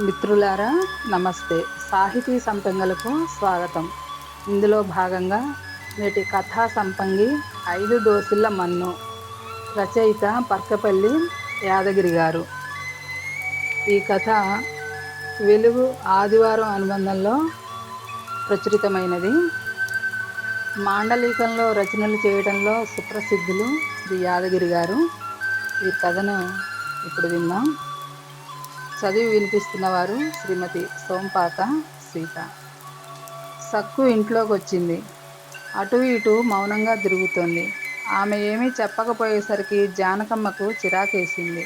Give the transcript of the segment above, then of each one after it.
మిత్రులారా నమస్తే. సాహితీ సంపంగలకు స్వాగతం. ఇందులో భాగంగా నేటి కథా సంపంగి ఐదు దోసుల మన్ను రచయిత పర్కపల్లి యాదగిరి గారు. ఈ కథ వెలుగు ఆదివారం అనుబంధంలో ప్రచురితమైనది. మాండలికంలో రచనలు చేయడంలో సుప్రసిద్ధులు శ్రీ యాదగిరి గారు. ఈ కథను ఇప్పుడు విన్నాం చదివి వినిపిస్తున్నవారు శ్రీమతి సోంపాక సీత. సక్కు ఇంట్లోకి వచ్చింది అటు ఇటు మౌనంగా తిరుగుతోంది. ఆమె ఏమీ చెప్పకపోయేసరికి జానకమ్మకు చిరాకేసింది.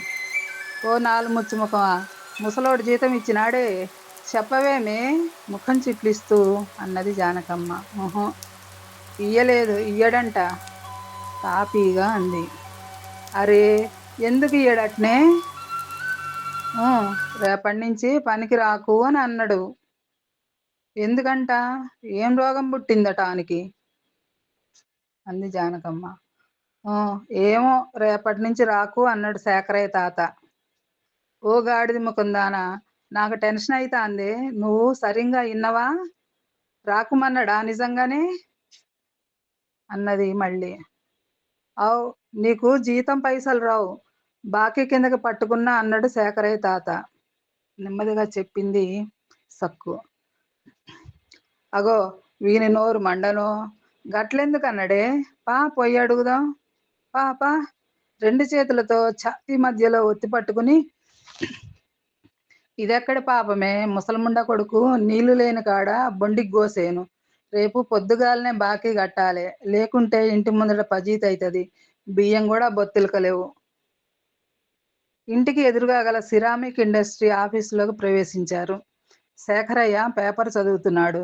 ఓ నాలుగు ముచ్చుముఖమా ముసలోడు జీతం ఇచ్చినాడే. చెప్పవేమే? ముఖం చిట్లిస్తూ అన్నది జానకమ్మ. మొహం ఇయ్యలేదు ఇయ్యడంట. తాపీగా అంది. అరే ఎందుకు ఇయ్యడట్నే? రేపటి నుంచి పనికి రాకు అని అన్నాడు. ఎందుకంట? ఏం రోగం పుట్టిందట ఆనికి? అంది జానకమ్మ. ఏమో రేపటి నుంచి రాకు అన్నాడు శేఖరయ్య తాత. ఓ గాడిది ముకుందానా నాకు టెన్షన్ అవుతాంది నువ్వు సరిగ్గా ఇన్నవా? రాకుమన్నాడా నిజంగానే? అన్నది మళ్ళీ. అవు నీకు జీతం పైసలు రావు. బాకీ కిందకి పట్టుకున్నా అన్నాడు శేఖరయ్య తాత. నెమ్మదిగా చెప్పింది సక్కు. అగో వీని నోరు మండను. గట్లెందుకు అన్నాడే పా పొయ్యి అడుగుదాం. పా పా. రెండు చేతులతో ఛాతీ మధ్యలో ఒత్తి పట్టుకుని ఇదెక్కడి పాపమే? ముసలముండ కొడుకు నీళ్ళు లేని కాడ బొండికి గోసేను. రేపు పొద్దుగాలనే బాకీ కట్టాలి. లేకుంటే ఇంటి ముందర పజీత్ అవుతుంది బియ్యం కూడా బొత్తిలకలేవు. ఇంటికి ఎదురుగా గల సిరామిక్ ఇండస్ట్రీ ఆఫీసులోకి ప్రవేశించారు. శేఖరయ్య పేపర్ చదువుతున్నాడు.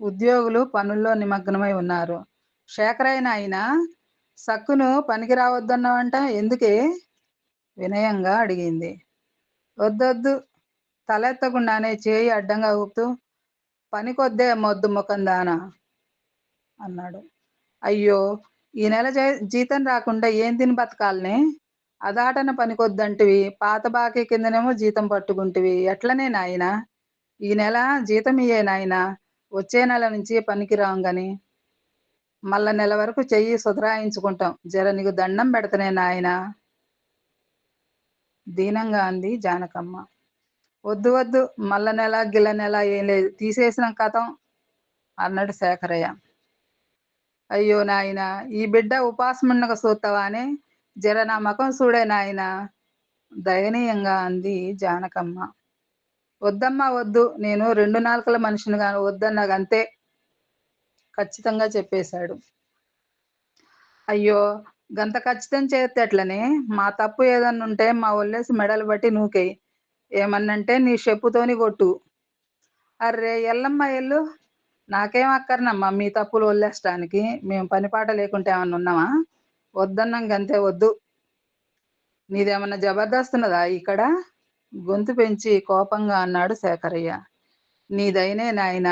ఉద్యోగులు పనుల్లో నిమగ్నమై ఉన్నారు. శేఖరయ్య ఆయన సక్కును పనికి రావద్దన్నావంట? ఎందుకే? వినయంగా అడిగింది. వద్దొద్దు. తలెత్తకుండానే చేయి అడ్డంగా ఊపుతూ పనికొద్దే మొద్దు ముఖం దానా? అన్నాడు. అయ్యో ఈ నెల జీతం రాకుండా ఏం తిని బతకాలనే? అదాటన పనికొద్దంటివి. పాత బాకీ కిందనేమో జీతం పట్టుకుంటివి. ఎట్లనే నాయన? ఈ నెల జీతం ఇయ్యే నాయన? వచ్చే నెల నుంచి పనికిరాం రాంగని. మళ్ళా నెల వరకు చెయ్యి సుధరాయించుకుంటాం. జర నీకు దండం పెడతనే నాయన? దీనంగా అంది జానకమ్మ. వద్దు వద్దు. మల్ల నెల గిల్ల నెల ఏం లేదు. తీసేసిన కథం అన్నాడు శేఖరయ్య. అయ్యో నాయన ఈ బిడ్డ ఉపాసముండక సూత్తవానే? జర నమ్మకం చూడే నాయన. దయనీయంగా అంది జానకమ్మ. వద్దమ్మా వద్దు. నేను రెండు నాలుకల మనిషిని కాను వద్దన్నగంతే ఖచ్చితంగా చెప్పేశాడు. అయ్యో గంత ఖచ్చితం చేస్తే అట్లనే మా తప్పు ఏదన్నా ఉంటే మా ఒళ్ళేసి మెడలు బట్టి నూకేయి. ఏమన్నంటే నీ చెప్పుతోని కొట్టు. అర్రే ఎల్లమ్మ ఎల్లు. నాకేం అక్కర్నమ్మా మీ తప్పులు వదిలేసడానికి మేము పనిపాట లేకుంటే ఏమన్నా ఉన్నామా వద్దన్నాం అంతే వద్దు. నీదేమన్నా జబర్దస్తున్నదా ఇక్కడ? గొంతు పెంచి కోపంగా అన్నాడు శేఖరయ్య. నీదైనే నాయన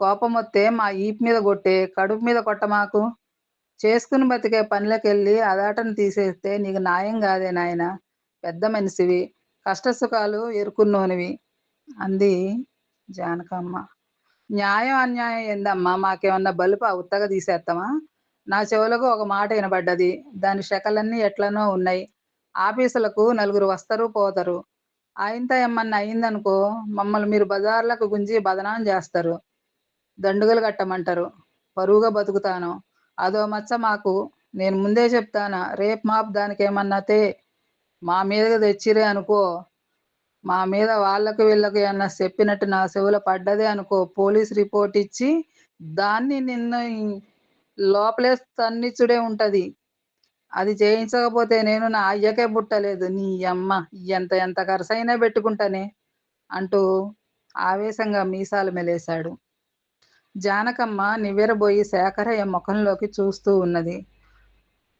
కోపం వస్తే మా ఈపు మీద కొట్టే కడుపు మీద కొట్టమాకు చేసుకుని బతికే పనులకెళ్ళి అదాటను తీసేస్తే నీకు న్యాయం కాదే నాయన. పెద్ద మనిషివి కష్టసుఖాలు ఎరుకున్నోనివి అంది జానకమ్మ. న్యాయం అన్యాయం ఏందమ్మా? మాకేమన్నా బలుపా ఉత్తగా తీసేస్తామా నా చెవులకు ఒక మాట వినబడ్డది. దాని శకలన్నీ ఎట్లనో ఉన్నాయి. ఆఫీసులకు నలుగురు వస్తారు పోతారు. ఆయంత ఏమన్నా అయిందనుకో మమ్మల్ని మీరు బజార్లకు గుంజి బదనాం చేస్తారు. దండుగలు కట్టమంటారు. పరువుగా బతుకుతాను. అదో మచ్చ మాకు నేను ముందే చెప్తానా రేపు మాపు దానికి ఏమన్నాతే మా మీద తెచ్చిరే అనుకో మా మీద వాళ్ళకు వీళ్ళకు ఏమన్నా చెప్పినట్టు నా చెవుల పడ్డదే అనుకో పోలీస్ రిపోర్ట్ ఇచ్చి దాన్ని నిన్న లోపలే తన్నిచ్చుడే ఉంటది. అది చేయించకపోతే నేను నా అయ్యకే పుట్టలేదు నీ అమ్మ ఎంత ఎంత ఖర్చైనా పెట్టుకుంటానే అంటూ ఆవేశంగా మీసాలు మెలేశాడు. జానకమ్మ నివ్వెరబోయి శేఖరయ్య ముఖంలోకి చూస్తూ ఉన్నది.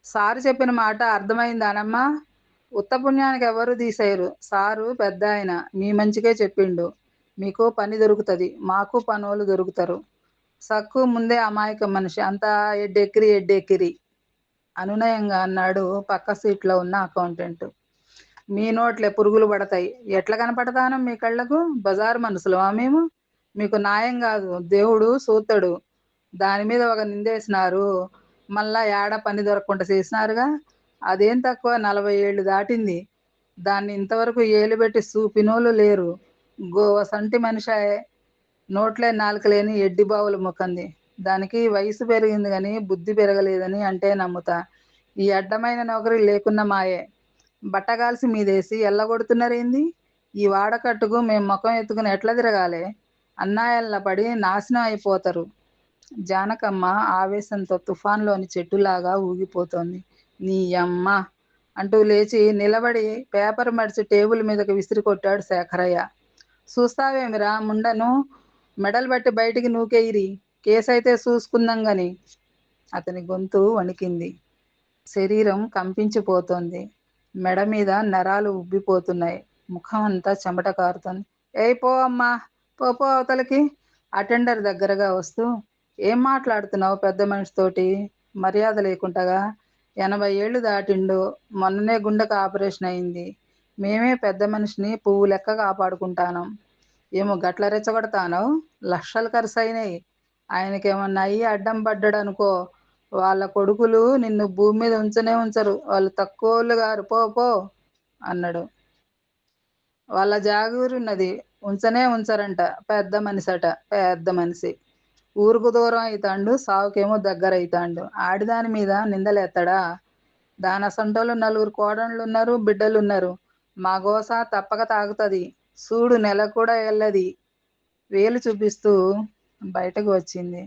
సారు చెప్పిన మాట అర్థమైందానమ్మా ఉత్తపుణ్యానికి ఎవరు తీసేయరు. సారు పెద్ద ఆయన మీ మంచికే చెప్పిండు. మీకు పని దొరుకుతుంది. మాకు పనులు దొరుకుతారు. సక్కు ముందే అమాయక మనిషి. అంతా ఎడ్డెక్కిరి ఎడ్డెక్కిరి. అనునయంగా అన్నాడు పక్క సీట్లో ఉన్న అకౌంటెంట్. మీ నోట్లే పురుగులు పడతాయి. ఎట్లా కనపడతాను మీ కళ్ళకు? బజారు మనుషులమా మేము? మీకు న్యాయం కాదు. దేవుడు సూతడు దాని మీద ఒక నిందేసినారు. మళ్ళా ఏడ పని దొరకకుండా చేసినారుగా? అదేం తక్కువ? నలభై ఏళ్ళు దాటింది. దాన్ని ఇంతవరకు ఏలు పెట్టి చూపినోళ్ళు లేరు. గోవ సంటి మనిషాయే. నోట్లే నాలుక లేని ఎడ్డి బావులు ముఖంది. దానికి వయసు పెరిగింది కానీ బుద్ధి పెరగలేదని అంటే నమ్ముతా. ఈ అడ్డమైన నౌకరి లేకున్న మాయే. బట్టగాల్సి మీదేసి ఎల్లగొడుతున్నారేంది ఈ వాడకట్టుకు మేము ముఖం ఎత్తుకుని ఎట్లా తిరగాలి? అన్నాయల్ల పడి నాశనం అయిపోతారు. జానకమ్మ ఆవేశంతో తుఫాన్లోని చెట్టులాగా ఊగిపోతోంది. నీ అమ్మ అంటూ లేచి నిలబడి పేపర్ మడిచి టేబుల్ మీదకి విసిరి కొట్టాడు శేఖరయ్య. చూస్తావేమిరా ముండను? మెడల్ బట్టి బయటికి నూకేయిరి. కేసైతే చూసుకుందాం గాని అతని గొంతు వణికింది. శరీరం కంపించిపోతోంది. మెడ మీద నరాలు ఉబ్బిపోతున్నాయి. ముఖం అంతా చెమట కారుతుంది. ఏయ్ పో అమ్మా పో పో అవతలకి. అటెండర్ దగ్గరగా వస్తూ ఏం మాట్లాడుతున్నావు పెద్ద మనిషితోటి మర్యాద లేకుండగా ఎనభై ఏళ్ళు దాటిండు. మొన్ననే గుండెకు ఆపరేషన్ అయింది. మేమే పెద్ద మనిషిని పువ్వు లెక్క కాపాడుకుంటాను. ఏమో గట్ల రెచ్చగొడతాను లక్షలు ఖర్చు అయినాయి ఆయనకేమన్నా అయ్యి అడ్డం పడ్డాడు అనుకో వాళ్ళ కొడుకులు నిన్ను భూమి మీద ఉంచనే ఉంచరు. వాళ్ళు తక్కువలు గారు. పో పో అన్నాడు. వాళ్ళ జాగూరున్నది ఉంచనే ఉంచరంట. పెద్ద మనిషి అట పెద్ద మనిషి. ఊరుకు దూరం అవుతాండు సావుకేమో దగ్గర అవుతాండు ఆడిదాని మీద నిందలేస్తాడా దాని అసంటోళ్ళు నలుగురు కోడళ్ళు ఉన్నారు బిడ్డలు ఉన్నారు మా గోస తప్పక తాగుతుంది. సూడు నెల కూడా వెళ్ళది వేలు చూపిస్తూ బయటకు వచ్చింది.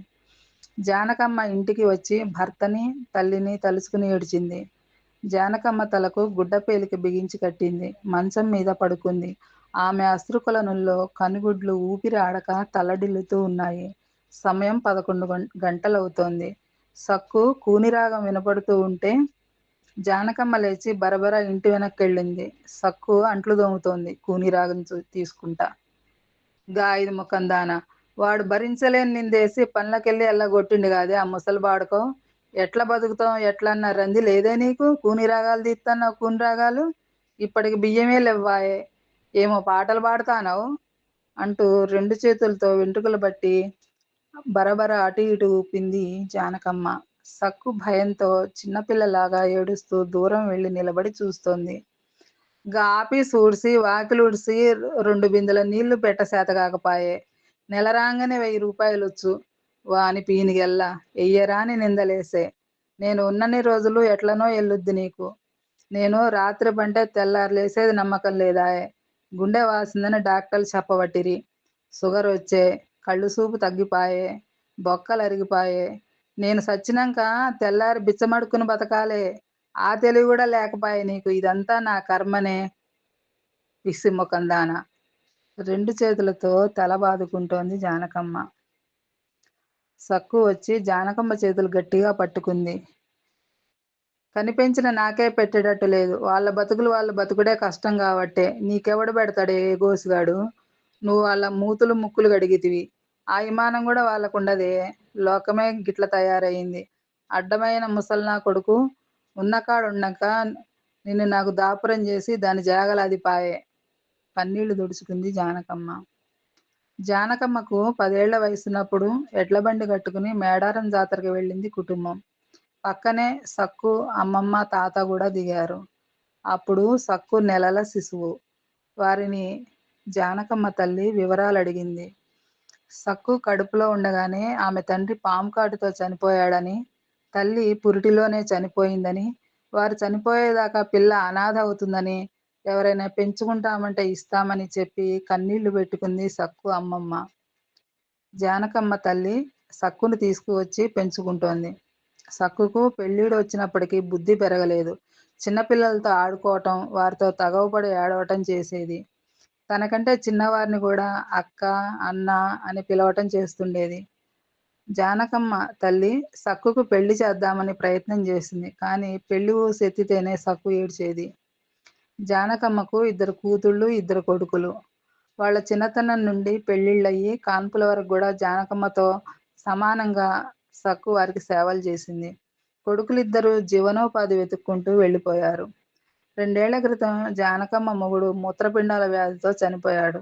జానకమ్మ ఇంటికి వచ్చి భర్తని తల్లిని తలుచుకుని ఏడ్చింది. జానకమ్మ తలకు గుడ్డ పేలిక బిగించి కట్టింది. మంచం మీద పడుకుంది. ఆమె అశ్రుకులనుల్లో కనుగుడ్లు ఊపిరి ఆడక తలడిల్లుతూ ఉన్నాయి. సమయం పదకొండు గంటలవుతోంది. సక్కు కూనిరాగం వినపడుతూ ఉంటే జానకమ్మ లేచి బరబర ఇంటి వెనక్కెళ్ళింది. సక్కు అంట్లు దోముతోంది. కూనిరాగం తీసుకుంటా. గాయదు ముఖం దాన. వాడు భరించలేని నిందేసి పనులకెళ్ళి ఎల్లగొట్టిండు కాదే ఆ ముసలిబాడుకో ఎట్లా బతుకుతాం ఎట్లా అన్న రంది లేదే నీకు? కూని రాగాలు తీస్తున్నావు కూని రాగాలు? ఇప్పటికి బియ్యమే లేవ్వాయే. ఏమో పాటలు పాడుతానావు? అంటూ రెండు చేతులతో వెంట్రుకలు బట్టి బరబర అటు ఇటు ఊపింది జానకమ్మ. సక్కు భయంతో చిన్నపిల్లలాగా ఏడుస్తూ దూరం వెళ్ళి నిలబడి చూస్తోంది. గా ఆఫీస్ ఊడ్సి రెండు బిందెల నీళ్ళు పెట్టసేత కాకపాయే నెల రాగానే వెయ్యి రూపాయలు వచ్చు వాని పీనిగెల్లా ఎయ్యరాని నిందలేసే. నేను ఉన్నన్ని రోజులు ఎట్లనో ఎల్లుద్ది నీకు. నేను రాత్రి పంటే తెల్లారులేసేది నమ్మకం లేదాయే. గుండె వాసిందని డాక్టర్లు చెప్పబట్టిరి షుగర్ వచ్చే కళ్ళు చూపు తగ్గిపాయే. బొక్కలు అరిగిపాయే నేను సచ్చినాక తెల్లారి బిచ్చమడుకుని బతకాలే. ఆ తెలివి కూడా లేకపాయే నీకు. ఇదంతా నా కర్మనే. విసిమ్మకందాన రెండు చేతులతో తల బాదుకుంటోంది జానకమ్మ. సక్కు వచ్చి జానకమ్మ చేతులు గట్టిగా పట్టుకుంది. కనిపించిన నాకే పెట్టేటట్టు లేదు. వాళ్ళ బతుకులు వాళ్ళ బతుకుడే కష్టం కాబట్టే. నీకెవడు పెడతాడే ఏ గోసుగాడు? నువ్వు వాళ్ళ మూతులు ముక్కులు గడిగితివి ఆ విమానం కూడా వాళ్ళకుండదే. లోకమే గిట్ల తయారైంది అడ్డమైన ముసల్నా కొడుకు ఉన్నకాడున్నాక నిన్ను నాకు దాపురం చేసి దాని జాగలాది పాయే. కన్నీళ్ళు దుడుచుకుంది జానకమ్మ. జానకమ్మకు పదేళ్ళ వయసున్నప్పుడు ఎడ్ల బండి కట్టుకుని మేడారం జాతరకు వెళ్ళింది కుటుంబం. పక్కనే సక్కు అమ్మమ్మ తాత కూడా దిగారు. అప్పుడు సక్కు నెలల శిశువు. వారిని జానకమ్మ తల్లి వివరాలు అడిగింది సక్కు కడుపులో ఉండగానే ఆమె తండ్రి పాము కాటుతో చనిపోయాడని తల్లి పురిటిలోనే చనిపోయిందని వారు చనిపోయేదాకా పిల్ల అనాథ అవుతుందని ఎవరైనా పెంచుకుంటామంటే ఇస్తామని చెప్పి కన్నీళ్ళు పెట్టుకుంది సక్కు అమ్మమ్మ. జానకమ్మ తల్లి సక్కును తీసుకువచ్చి పెంచుకుంటోంది. సక్కుకు పెళ్ళిడు వచ్చినప్పటికీ బుద్ధి పెరగలేదు. చిన్నపిల్లలతో ఆడుకోవటం వారితో తగవపడి ఏడవటం చేసేది. తనకంటే చిన్నవారిని కూడా అక్క అన్న అని పిలవటం చేస్తుండేది. జానకమ్మ తల్లి సక్కుకు పెళ్ళి చేద్దామని ప్రయత్నం చేసింది. కానీ పెళ్ళి ఊసెత్తితేనే సక్కు ఏడ్చేది. జానకమ్మకు ఇద్దరు కూతుళ్ళు ఇద్దరు కొడుకులు. వాళ్ళ చిన్నతనం నుండి పెళ్ళిళ్ళయ్యి కాన్పుల వరకు కూడా జానకమ్మతో సమానంగా సక్కు వారికి సేవలు చేసింది. కొడుకులిద్దరూ జీవనోపాధి వెతుక్కుంటూ వెళ్ళిపోయారు. రెండేళ్ళ క్రితం జానకమ్మ మొగుడు మూత్రపిండాల వ్యాధితో చనిపోయాడు.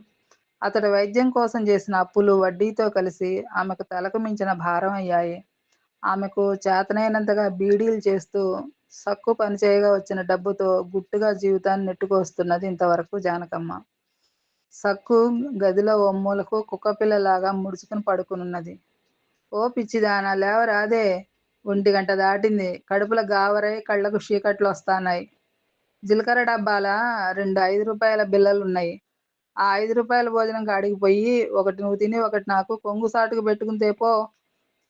అతడు వైద్యం కోసం చేసిన అప్పులు వడ్డీతో కలిసి ఆమెకు తలకు మించిన భారం అయ్యాయి. ఆమెకు చేతనైనంతగా బీడీలు చేస్తూ సక్కు పనిచేయగా వచ్చిన డబ్బుతో గుట్టుగా జీవితాన్ని నెట్టుకొస్తున్నది ఇంతవరకు జానకమ్మ. సక్కు గదిలో ఓ మూలకు కుక్కపిల్లలాగా ముడుచుకుని పడుకునున్నది. ఓ పిచ్చిదానా లేవరాదే ఒంటి గంట దాటింది. కడుపుల గావరై కళ్ళకు చీకట్లు వస్తాన్నాయి. జీలకర్ర డబ్బాల రెండు ఐదు రూపాయల బిల్లలు ఉన్నాయి ఆ ఐదు రూపాయల భోజనం కాడికి పోయి ఒకటి నువ్వు తిని ఒకటి నాకు కొంగు సాటుకు పెట్టుకుని తేపో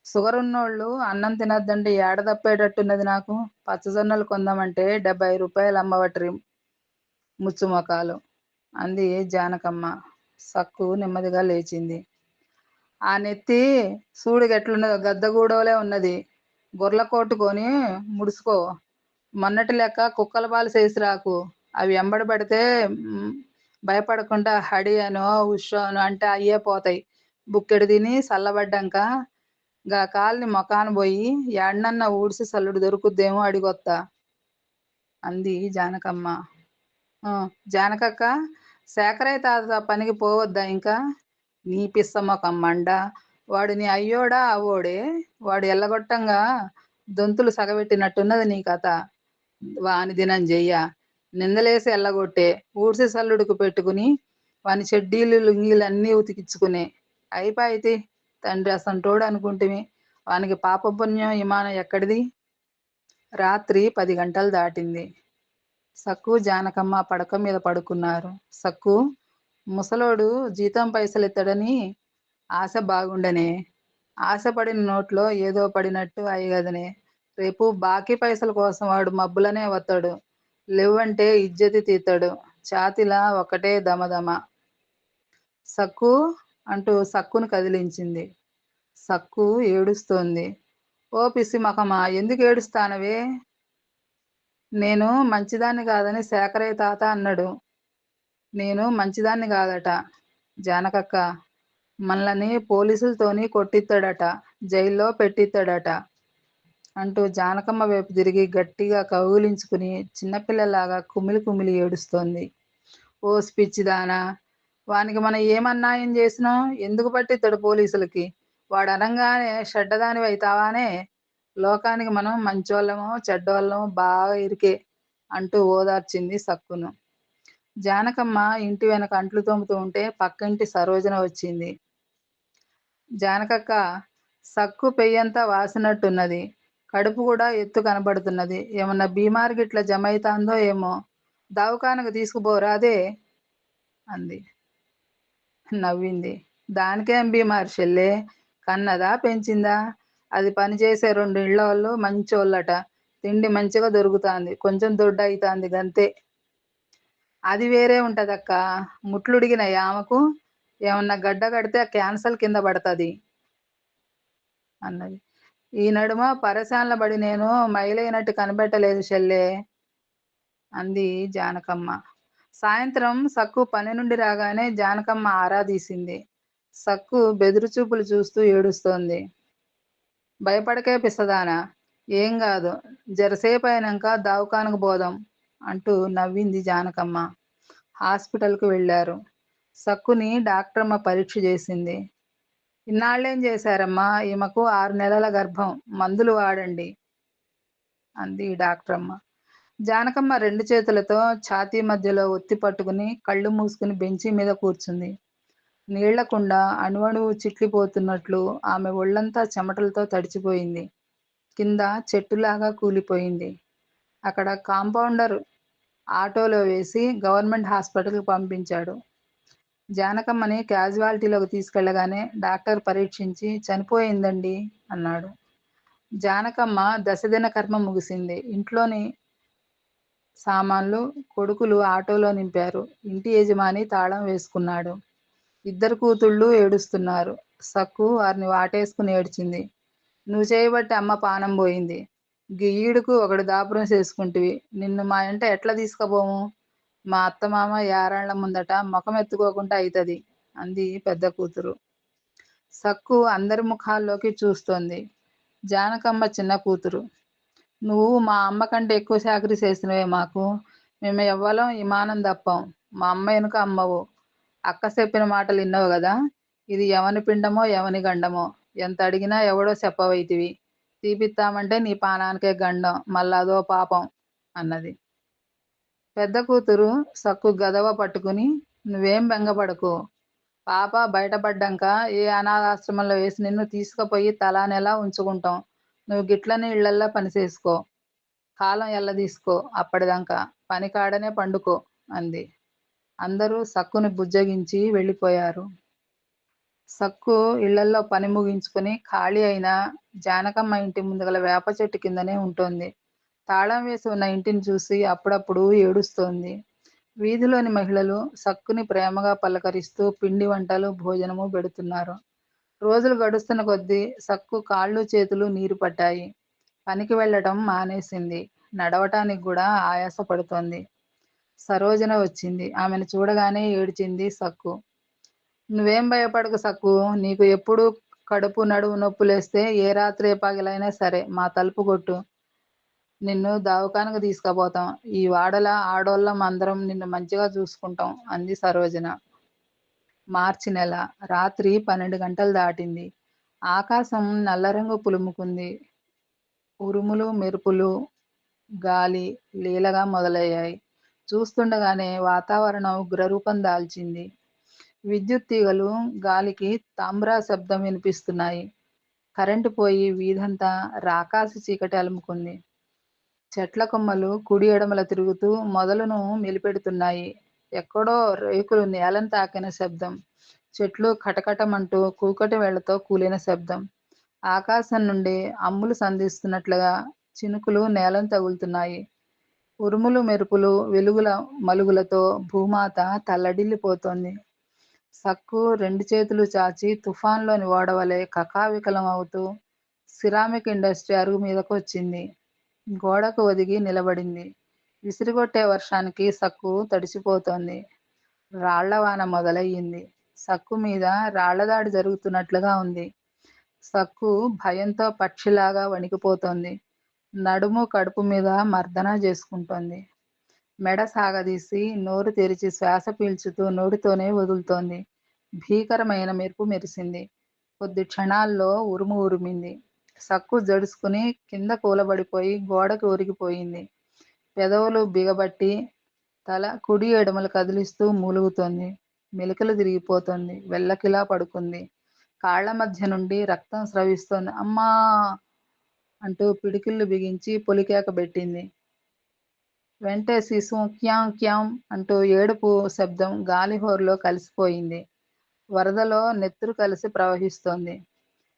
షుగర్ ఉన్నోళ్ళు అన్నం తినద్దంటే ఏడ తప్పేటట్టున్నది నాకు? పచ్చజొన్నలు కొందామంటే డెబ్బై రూపాయలు అమ్మవట్రి ముచ్చుమొకాలు అంది జానకమ్మ. సక్కు నెమ్మదిగా లేచింది. ఆ నెత్తి సూడు గెట్లున్నదో గద్దగూడోలే ఉన్నది. గొర్రెల కొట్టుకొని ముడుసుకో మొన్నటి లెక్క కుక్కల పాలు చేసి రాకు. అవి ఎంబడి పడితే భయపడకుండా హడి అనో ఉషో అనో అంటే అయ్యే పోతాయి. బుక్కెడు తిని చల్లబడ్డాక గా కాల్ని మొకాన పోయి ఎడనన్న ఊడ్చి సల్లుడు దొరుకుద్దేమో అడిగొత్తా. అంది జానకమ్మ. జానకక్క శేఖరయ్య తాత పనికి పోవద్దా ఇంకా? నీ పిస్స మొఖం వాడు నీ అయ్యోడా అవోడే వాడు ఎల్లగొట్టంగా దొంతులు సగబెట్టినట్టున్నది నీ కథ. వాని దినం చెయ్య నిందలేసి ఎల్లగొట్టే ఊడ్సి సల్లుడుకు పెట్టుకుని వాని చెడ్డీలు లుంగీలు అన్నీ ఉతికించుకునే అయిపోయితే తండ్రి అసంటోడు అనుకుంటివి వానికి పాపపుణ్యం విమానం ఎక్కడిది? రాత్రి పది గంటలు దాటింది. సక్కు జానకమ్మ పడక మీద పడుకున్నారు. సక్కు ముసలోడు జీతం పైసలు ఎత్తడని ఆశ బాగుండనే. ఆశపడిన నోట్లో ఏదో పడినట్టు అయ్యగదనే. రేపు బాకీ పైసల కోసం వాడు మబ్బులనే వస్తాడు లేవంటే ఇజ్జతి తీతాడు ఛాతిలా ఒకటే దమదమ. సక్కు అంటూ సక్కును కదిలించింది. సక్కు ఏడుస్తోంది. ఓ పిసి మకమా ఎందుకు ఏడుస్తానవే? నేను మంచిదాన్ని కాదని శేఖరయ్య తాత అన్నాడు. నేను మంచిదాన్ని కాదట. జానకక్క మనల్ని పోలీసులతోని కొట్టిస్తాడట జైల్లో పెట్టిస్తాడట అంటూ జానకమ్మ వైపు తిరిగి గట్టిగా కౌగిలించుకుని చిన్నపిల్లలాగా కుమిలి కుమిలి ఏడుస్తోంది. ఓ పిచ్చిదానా వానికి మనం ఏమన్నాయం చేసినాం? ఎందుకు పట్టిస్తాడు పోలీసులకి? వాడు అనగానే షడ్డదాని అవుతావానే లోకానికి మనం మంచోళ్ళమో చెడ్డోళ్ళము బాగా ఇరికే అంటూ ఓదార్చింది సక్కును. జానకమ్మ ఇంటి వెనక అంట్లు తోముతూ ఉంటే పక్కింటి సరోజన వచ్చింది. జానకక్క సక్కు పెయ్యంతా వాసినట్టున్నది. కడుపు కూడా ఎత్తు కనబడుతున్నది. ఏమన్నా బీమార్ గిట్ల జమ అవుతాందో ఏమో. దవాఖానకు తీసుకుపోరాదే అంది నవ్వింది. దానికేం బీమార్ చెల్లే కన్నదా? పెంచిందా? అది పనిచేసే రెండు ఇళ్ళ వాళ్ళు మంచి వాళ్ళట తిండి మంచిగా దొరుకుతుంది. కొంచెం దొడ్డు అవుతుంది గంతే. అది వేరే ఉంటదక్క. ముట్లుడిగిన ఆమెకు? ఏమన్నా గడ్డ కడితే క్యాన్సల్ కింద పడుతుంది. అన్నది. ఈ నడుమ పరశాన్ల బడి నేను మైలైనట్టు కనిపెట్టలేదు చెల్లే అంది జానకమ్మ. సాయంత్రం సక్కు పని నుండి రాగానే జానకమ్మ ఆరా తీసింది. సక్కు బెదురు చూపులు చూస్తూ ఏడుస్తోంది. భయపడకే పిసదానా? ఏం కాదు జరసేపు అయినాక దావకానికి పోదాం అంటూ నవ్వింది జానకమ్మ. హాస్పిటల్కు వెళ్ళారు. సక్కుని డాక్టరమ్మ పరీక్ష చేసింది. ఇన్నాళ్ళేం చేశారమ్మా? ఈమెకు ఆరు నెలల గర్భం. మందులు వాడండి. అంది డాక్టర్ అమ్మ జానకమ్మ రెండు చేతులతో ఛాతీ మధ్యలో ఒత్తి పట్టుకుని కళ్ళు మూసుకుని బెంచి మీద కూర్చుంది. నీళ్ళకుండా అణువణువు చిట్లిపోతున్నట్లు ఆమె ఒళ్ళంతా చెమటలతో తడిచిపోయింది. కింద చెట్టులాగా కూలిపోయింది. అక్కడ కాంపౌండర్ ఆటోలో వేసి గవర్నమెంట్ హాస్పిటల్కి పంపించాడు. జానకమ్మని క్యాజువాలిటీలోకి తీసుకెళ్ళగానే డాక్టర్ పరీక్షించి చనిపోయిందండి అన్నాడు. జానకమ్మ దశదిన కర్మ ముగిసింది. ఇంట్లోని సామాన్లు కొడుకులు ఆటోలో నింపారు. ఇంటి యజమాని తాళం వేసుకున్నాడు. ఇద్దరు కూతుళ్ళు ఏడుస్తున్నారు. సక్కు వారిని వాటేసుకుని ఏడ్చింది. నువ్వు చేయబట్టి అమ్మ పానం పోయింది. గియ్యుడుకు ఒకడు దాపురం చేసుకుంటివి. నిన్ను మా ఇంట ఎట్లా తీసుకుపోము? మా అత్తమామ యారాళ్ళ ముందట ముఖం ఎత్తుకోకుండా అవుతుంది అంది పెద్ద కూతురు. సక్కు అందరి ముఖాల్లోకి చూస్తోంది. జానకమ్మ చిన్న కూతురు. నువ్వు మా అమ్మ కంటే ఎక్కువ చాకరీ చేసినవే మాకు. మేము ఎవ్వలం ఇమానం తప్పం. మా అమ్మ వెనుక అమ్మవు. అక్క చెప్పిన మాటలు విన్నావు కదా? ఇది ఎవని పిండమో ఎవని గండమో? ఎంత అడిగినా ఎవడో చెప్పవైతివి. తీపిత్తామంటే నీ పానానికే గండం. మళ్ళా అదో పాపం అన్నది. పెద్ద కూతురు సక్కు గదవ పట్టుకుని నువ్వేం బెంగపడకు. పాప బయటపడ్డాక ఏ అనాథాశ్రమంలో వేసి నిన్ను తీసుకుపోయి తలానెలా ఉంచుకుంటాం. నువ్వు గిట్లనే ఇళ్ళల్లా పని చేసుకో. కాలం ఎల్ల తీసుకో అప్పటిదాకా. పని కాడనే పండుకో అంది. అందరూ సక్కుని బుజ్జగించి వెళ్ళిపోయారు. సక్కు ఇళ్ళల్లో పని ముగించుకుని ఖాళీ అయిన జానకమ్మ ఇంటి ముందుగల వేప చెట్టు కిందనే ఉంటుంది. తాళం వేసి ఉన్న ఇంటిని చూసి అప్పుడప్పుడు ఏడుస్తోంది. వీధిలోని మహిళలు సక్కుని ప్రేమగా పలకరిస్తూ పిండి వంటలు భోజనము పెడుతున్నారు. రోజులు గడుస్తున్న కొద్దీ సక్కు కాళ్ళు చేతులు నీరు పట్టాయి. పనికి వెళ్ళటం మానేసింది. నడవటానికి కూడా ఆయాస పడుతోంది సరోజన వచ్చింది. ఆమెను చూడగానే ఏడ్చింది సక్కు. నువ్వేం భయపడకు సక్కు. నీకు ఎప్పుడు కడుపు నడుము నొప్పులేస్తే ఏ రాత్రి ఏ పగలైనా సరే మా తలుపు కొట్టు. నిన్ను దవాఖానకు తీసుకుపోతాం. ఈ వాడల ఆడోళ్ళం అందరం నిన్ను మంచిగా చూసుకుంటాం అంది సరోజన. మార్చి నెల రాత్రి పన్నెండు గంటలు దాటింది. ఆకాశం నల్లరంగు పులుముకుంది. ఉరుములు మెరుపులు గాలి లీలగా మొదలయ్యాయి. చూస్తుండగానే వాతావరణం ఉగ్రరూపం దాల్చింది. విద్యుత్ తీగలు గాలికి తామ్రా శబ్దం వినిపిస్తున్నాయి. కరెంటు పోయి వీధంతా రాకాసి చీకటి అలుముకుంది. చెట్ల కొమ్మలు కుడి ఎడమల తిరుగుతూ మొదలను మెలిపెడుతున్నాయి ఎక్కడో రేకులు నేలను తాకిన శబ్దం. చెట్లు కటకటమంటూ కూకటి వేళ్ళతో కూలిన శబ్దం. ఆకాశం నుండి అమ్ములు సంధిస్తున్నట్లుగా చినుకులు నేలను తగులుతున్నాయి. ఉరుములు మెరుపులు వెలుగుల మలుగులతో భూమాత తల్లడిల్లిపోతోంది. సక్కు రెండు చేతులు చాచి తుఫాన్లోని ఓడవలే కకావికలం అవుతూ సిరామిక్ ఇండస్ట్రీ అరుగు మీదకు వచ్చింది గోడకు ఒదిగి నిలబడింది. విసిరిగొట్టే వర్షానికి సక్కు తడిసిపోతోంది. రాళ్ళవాన మొదలయ్యింది. సక్కు మీద రాళ్ళదాడి జరుగుతున్నట్లుగా ఉంది. సక్కు భయంతో పక్షిలాగా వణికిపోతోంది. నడుము కడుపు మీద మర్దన చేసుకుంటోంది. మెడ సాగదీసి నోరు తెరిచి శ్వాస పీల్చుతూ నోటితోనే వదులుతోంది. భీకరమైన మెరుపు మెరిసింది. కొద్ది క్షణాల్లో ఉరుము ఉరిమింది. సక్కు జడుసుకుని కింద కూలబడిపోయి గోడకు ఒరిగిపోయింది పెదవులు బిగబట్టి తల కుడి ఎడమలు కదిలిస్తూ మూలుగుతోంది. మెలికలు తిరిగిపోతోంది. వెళ్ళకిలా పడుకుంది. కాళ్ళ మధ్య నుండి రక్తం స్రవిస్తోంది. అమ్మా! అంటూ పిడికిళ్ళు బిగించి పొలికేక పెట్టింది. వెంటే శిశువు క్యాం క్యాం అంటూ ఏడుపు శబ్దం గాలిహోరులో కలిసిపోయింది. వరదలో నెత్తురు కలిసి ప్రవహిస్తోంది.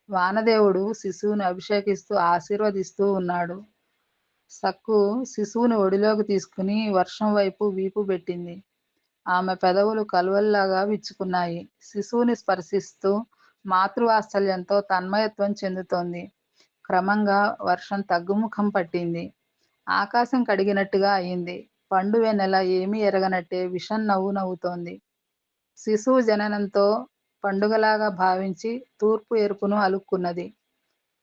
వానదేవుడు శిశువుని అభిషేకిస్తూ ఆశీర్వదిస్తూ ఉన్నాడు. సక్కు శిశువుని ఒడిలోకి తీసుకుని వర్షం వైపు వీపు పెట్టింది. ఆమె పెదవులు కలువల్లాగా విచ్చుకున్నాయి. శిశువుని స్పర్శిస్తూ మాతృవాత్సల్యంతో తన్మయత్వం చెందుతోంది. క్రమంగా వర్షం తగ్గుముఖం పట్టింది. ఆకాశం కడిగినట్టుగా అయింది. పండు వెన్నెల ఏమీ ఎరగనట్టే విషం నవ్వు నవ్వుతోంది. శిశువు జననంతో పండుగలాగా భావించి తూర్పు ఎరుపును అలుక్కున్నది.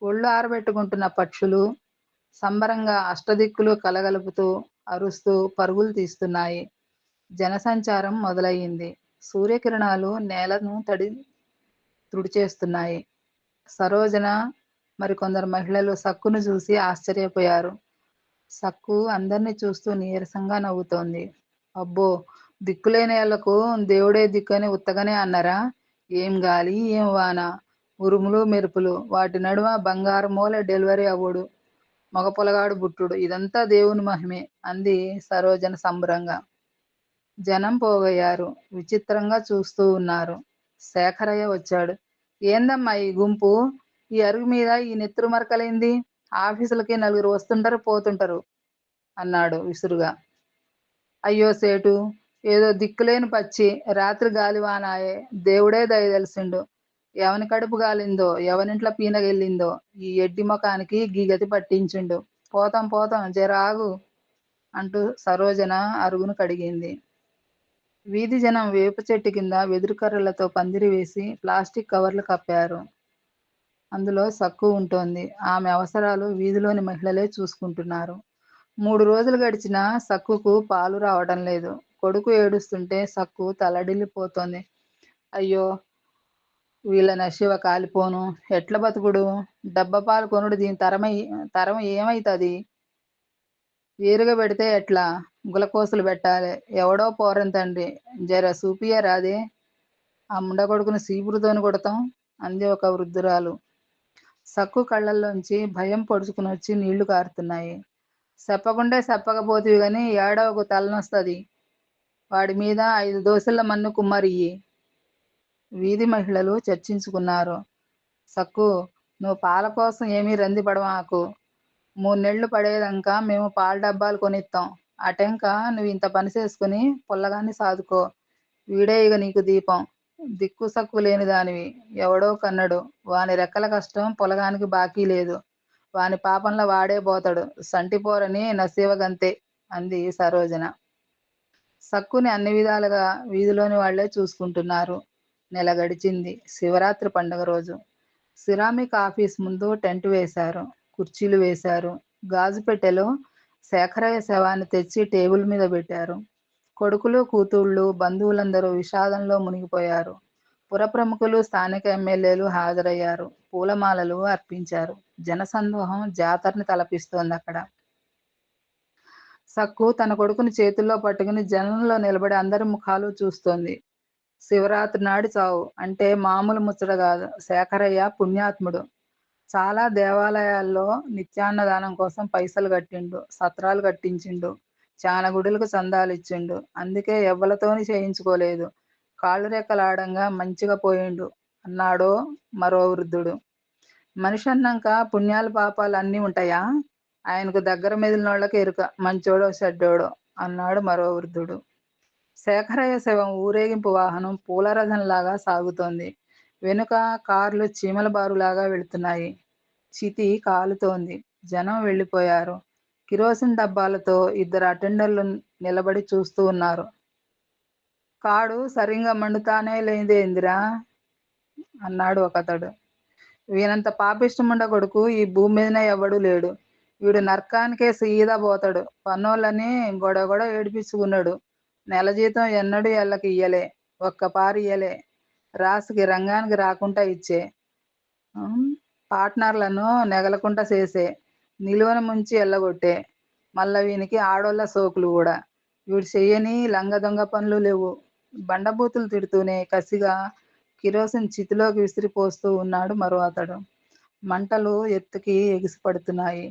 ఒళ్ళు ఆరబెట్టుకుంటున్న పక్షులు సంబరంగా అష్టదిక్కులు కలగలుపుతూ అరుస్తూ పరుగులు తీస్తున్నాయి. జనసంచారం మొదలయ్యింది. సూర్యకిరణాలు నేలను తడి తుడిచేస్తున్నాయి. సరోజన మరికొందరు మహిళలు సక్కును చూసి ఆశ్చర్యపోయారు. సక్కు అందరినీ చూస్తూ నీరసంగా నవ్వుతోంది. అబ్బో దిక్కులేని వాళ్ళకు దేవుడే అని ఉత్తగానే అన్నారా? ఏం గాలి ఏం వాన ఉరుములు మెరుపులు వాటి నడుమ బంగారు మూల డెలివరీ అవ్వడు మగ పొలగాడు బుట్టుడు. ఇదంతా దేవుని మహిమే అంది సరోజన సంబరంగా. జనం పోగయ్యారు. విచిత్రంగా చూస్తూ ఉన్నారు. శేఖరయ్య వచ్చాడు. ఏందమ్మా ఈ గుంపు? ఈ అరుగు మీద ఈ నెత్తురు మరకలైంది? ఆఫీసులకి నలుగురు వస్తుంటారు పోతుంటారు అన్నాడు విసురుగా. అయ్యో సేటు! ఏదో దిక్కులేని పచ్చి రాత్రి గాలివానాయే దేవుడే దయ తెలిసిండు. ఎవని కడుపు గాలిందో ఎవనింట్లో పీనగెళ్ళిందో ఈ ఎడ్డి ముఖానికి గీగతి పట్టించిండు. పోతాం పోతాం జరాగు అంటూ సరోజన అరుగును కడిగింది. వీధి జనం వేప చెట్టు కింద వెదురు కర్రలతో పందిరి వేసి ప్లాస్టిక్ కవర్లు కప్పారు. అందులో సక్కు ఉంటోంది. ఆమె అవసరాలు వీధిలోని మహిళలే చూసుకుంటున్నారు. మూడు రోజులు గడిచినా సక్కుకు పాలు రావడం లేదు. కొడుకు ఏడుస్తుంటే సక్కు తలడిల్లిపోతోంది. అయ్యో వీళ్ళ నశివ కాలిపోను. ఎట్ల బతుకుడు? డబ్బ పాలు కొనుడు దీని తరమై తరం ఏమైతుంది? వేరుగా పెడితే ఎట్లా? గులకోసలు పెట్టాలి. ఎవడో పోరని తండ్రి. జర సూపియరాదే ఆ ముండ కొడుకుని సీపురుతోని కొడతాం. అంది ఒక వృద్ధురాలు. సక్కు కళ్ళల్లోంచి భయం పొడుచుకుని వచ్చి నీళ్ళు కారుతున్నాయి. చెప్పకుండే చెప్పకపోతే కానీ ఏడవకు తలనొస్తుంది. వాడి మీద ఐదు దోశల మన్ను కుమ్మరియ్యి. వీధి మహిళలు చర్చించుకున్నారు. సక్కు నువ్వు పాల కోసం ఏమీ రంది పడవాకు మూడు నెలలు మేము పాల డబ్బాలు కొనిస్తాం అటెంక నువ్వు ఇంత పని చేసుకుని పొల్లగాన్ని సాదుకో. వీడే ఇక నీకు దీపం. దిక్కు సక్కు లేని దానివి. ఎవడో కన్నడు. వాని రెక్కల కష్టం పొలగానికి బాకీ లేదు. వాని పాపంలో వాడే పోతాడు సంటిపోరని నసీవగంతే అంది సరోజన. సక్కుని అన్ని విధాలుగా వీధిలోని వాళ్ళే చూసుకుంటున్నారు. నెల గడిచింది. శివరాత్రి పండుగ రోజు. సిరామిక్ ఆఫీస్ ముందు టెంట్ వేశారు. కుర్చీలు వేశారు. గాజు పెట్టెలో శేఖరయ్య శవాన్ని తెచ్చి టేబుల్ మీద పెట్టారు. కొడుకులు కూతుళ్ళు బంధువులందరూ విషాదంలో మునిగిపోయారు. పురప్రముఖులు స్థానిక ఎమ్మెల్యేలు హాజరయ్యారు. పూలమాలలు అర్పించారు. జనసందోహం జాతరని తలపిస్తోంది అక్కడ. సక్కు తన కొడుకుని చేతుల్లో పట్టుకుని జనంలో నిలబడి అందరి ముఖాలు చూస్తోంది. శివరాత్రి నాడు చావు. అంటే మామూలు ముచ్చట కాదు. శేఖరయ్య పుణ్యాత్ముడు. చాలా దేవాలయాల్లో నిత్యాన్నదానం కోసం పైసలు కట్టిండు. సత్రాలు కట్టించిండు. చాలా గుడులకు చందాలు ఇచ్చిండు. అందుకే ఎవ్వలతోని చేయించుకోలేదు. కాళ్ళు రెక్కలాడంగా మంచిగా పోయిండు. అన్నాడో మరో వృద్ధుడు. మనిషి అన్నాక పుణ్యాలు పాపాలు అన్నీ ఉంటాయా? ఆయనకు దగ్గర మెదిలినోళ్ళకి ఎరుక మంచోడో చెడ్డోడో అన్నాడు మరో వృద్ధుడు. శేఖరయ్య శవం ఊరేగింపు వాహనం పూలరథంలాగా సాగుతోంది. వెనుక కార్లు చీమల బారులాగా వెళుతున్నాయి. చితి కాలుతోంది. జనం వెళ్ళిపోయారు. కిరోసిన్ డబ్బాలతో ఇద్దరు అటెండర్లు నిలబడి చూస్తూ ఉన్నారు. కాడు సరిగ్గా మండుతానే లేదేందిరా అన్నాడు ఒకతడు. వీనంత పాపిష్టముండ కొడుకు ఈ భూమి మీదనే ఎవడు లేడు. వీడు నరకానికే సీదా పోతాడు. పన్నోళ్ళని గొడవ గొడవ ఏడిపించుకున్నాడు. నెల జీతం ఎన్నడూ ఎళ్ళకి ఇయ్యలే. ఒక్క పారు ఇయ్యలే. రాసుకి రంగానికి రాకుండా ఇచ్చే. పార్ట్నర్లను నెగలకుండా చేసే. నిలువన ముంచి ఎల్లగొట్టే. మళ్ళా వీనికి ఆడోళ్ళ సోకులు కూడా. వీడు చెయ్యని లంగ దొంగ పనులు లేవు. బండబూతులు తిడుతూనే కసిగా కిరోసిన్ చితిలోకి విసిరిపోస్తూ ఉన్నాడు మరో అతడు. మంటలు ఎత్తుకి ఎగిసిపడుతున్నాయి.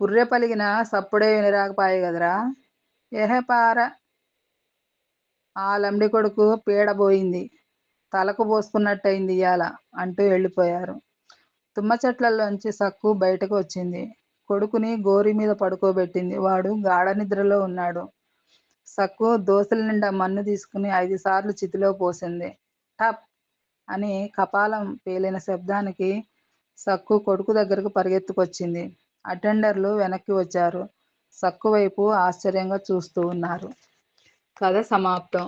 పుర్రె పలిగిన సప్పుడే వినరాకపాయే కదరా. ఏహే పార. ఆ లంబడి కొడుకు పీడబోయింది తలకు పోసుకున్నట్టయింది ఇయాల అంటూ వెళ్ళిపోయారు. తుమ్మ చెట్లలోంచి సక్కు బయటకు వచ్చింది. కొడుకుని గోరి మీద పడుకోబెట్టింది. వాడు గాఢ నిద్రలో ఉన్నాడు. సక్కు దోశల నిండా మన్ను తీసుకుని ఐదు సార్లు చితిలో పోసింది. టప్ అని కపాలం పేలిన శబ్దానికి సక్కు కొడుకు దగ్గరకు పరిగెత్తుకొచ్చింది. అటెండర్లు వెనక్కి వచ్చారు. సక్కువైపు ఆశ్చర్యంగా చూస్తూ ఉన్నారు. కథ సమాప్తం.